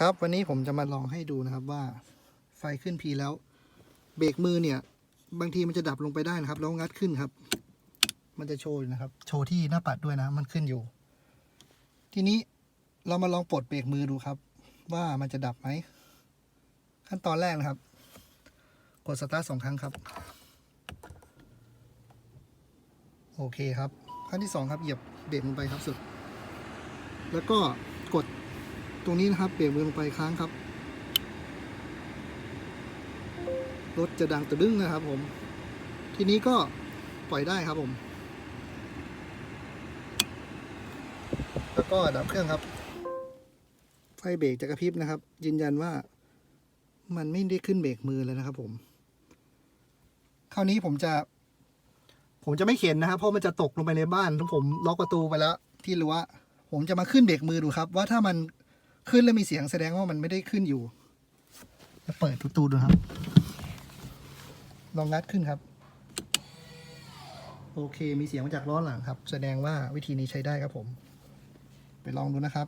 ครับวันนี้ผมจะมาลองให้ดูนะครับว่าไฟขึ้นพีแล้ว เบรกมือเนี่ย บางทีมันจะดับลงไปได้นะครับ แล้วงัดขึ้นครับ มันจะโชว์นะครับ โชว์ที่หน้าปัดด้วยนะ มันขึ้นอยู่ ทีนี้เรามาลองปลดเบรกมือดูครับ ว่ามันจะดับไหม ขั้นตอนแรกนะครับ กดสตาร์ทสองครั้งครับ โอเคครับ ขั้นที่สองครับเหยียบเบรกลงไปครับสุด แล้วก็กด ตรงนี้นะครับเบรกมือลงไปค้างครับ รถจะดังตะดึ้งนะครับผม ทีนี้ก็ปล่อยได้ครับผม แล้วก็ดับเครื่องครับ ไฟเบรกจะกระพริบนะครับ ยืนยันว่ามันไม่ได้ขึ้นเบรกมือเลยนะครับผม คราวนี้ผมจะ ผมจะไม่เข็นนะครับ เพราะมันจะตกลงไปในบ้านถ้าผมล็อกประตูไปแล้ว ที่รั้วผมจะมาขึ้นเบรกมือดูครับ ว่าถ้ามัน ขึ้นแล้วมีเสียงแสดงว่ามันไม่ได้ขึ้นอยู่จะเปิดประตูดูครับ ลองงัดขึ้นครับ โอเค มีเสียงมาจากล้อหลังครับ แสดงว่าวิธีนี้ใช้ได้ครับผม ไปลองดูนะครับ